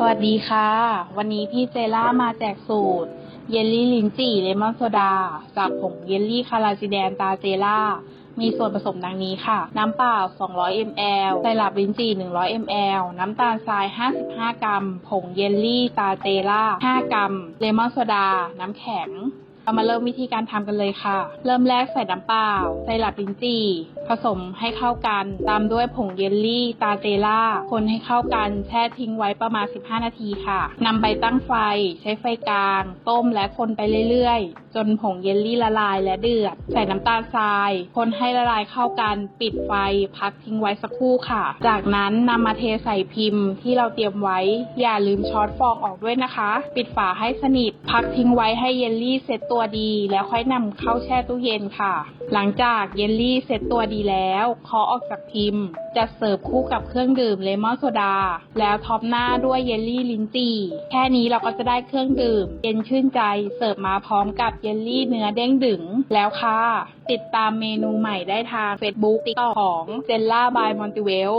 สวัสดีค่ะ วันนี้พี่เจล่ามาแจกสูตร เยลลี่ลิ้นจี่เลมอนโซดา จากผงเยลลี่คาราจิแดนตาเจล่า มีส่วนผสมดังนี้ค่ะ น้ำเปล่า 200 ml ไซรัปลิ้นจี่ 100 ml น้ำตาลทราย 55 กรัม ผงเยลลี่ตาเจล่า 5 กรัม เลมอนโซดา น้ำแข็ง เรามาเริ่มวิธีการทำกันเลยค่ะ เริ่มแรกใส่น้ำเปล่าไซรัปลิ้นจี่ ผสมให้เข้ากัน ตามด้วยผงเยลลี่ ตาเจล่า คนให้เข้ากันแช่ทิ้งไว้ประมาณ 15 นาทีค่ะนำไปตั้งไฟ ใช้ไฟกลาง ต้มและคนไปเรื่อยๆ จนผงเยลลี่ละลายและเดือด ใส่น้ำตาลทราย คนให้ละลายเข้ากัน ปิดไฟ พักทิ้งไว้สักครู่ค่ะ จากนั้นนำมาเทใส่พิมพ์ที่เราเตรียมไว้ อย่าลืมช้อนฟองออกด้วยนะคะ ปิดฝาให้สนิท พักทิ้งไว้ให้เยลลี่เซ็ตตัวดีแล้วค่อยนำเข้าแช่ตู้เย็นค่ะ หลังจากเยลลี่เซ็ตตัวดีแล้วเคาะออกจากพิมพ์ จะเสิร์ฟคู่กับเครื่องดื่มเลมอนโซดา แล้วท็อปหน้าด้วยเยลลี่ลิ้นจี่แค่นี้เราก็จะได้เครื่องดื่มเย็นชื่นใจเสิร์ฟมาพร้อมกับเยลลี่เนื้อเด้งดึงแล้วค่ะ ติดตามเมนูใหม่ได้ทาง Facebook ติ๊กต็อกของเจลล่าบายมอนติเวล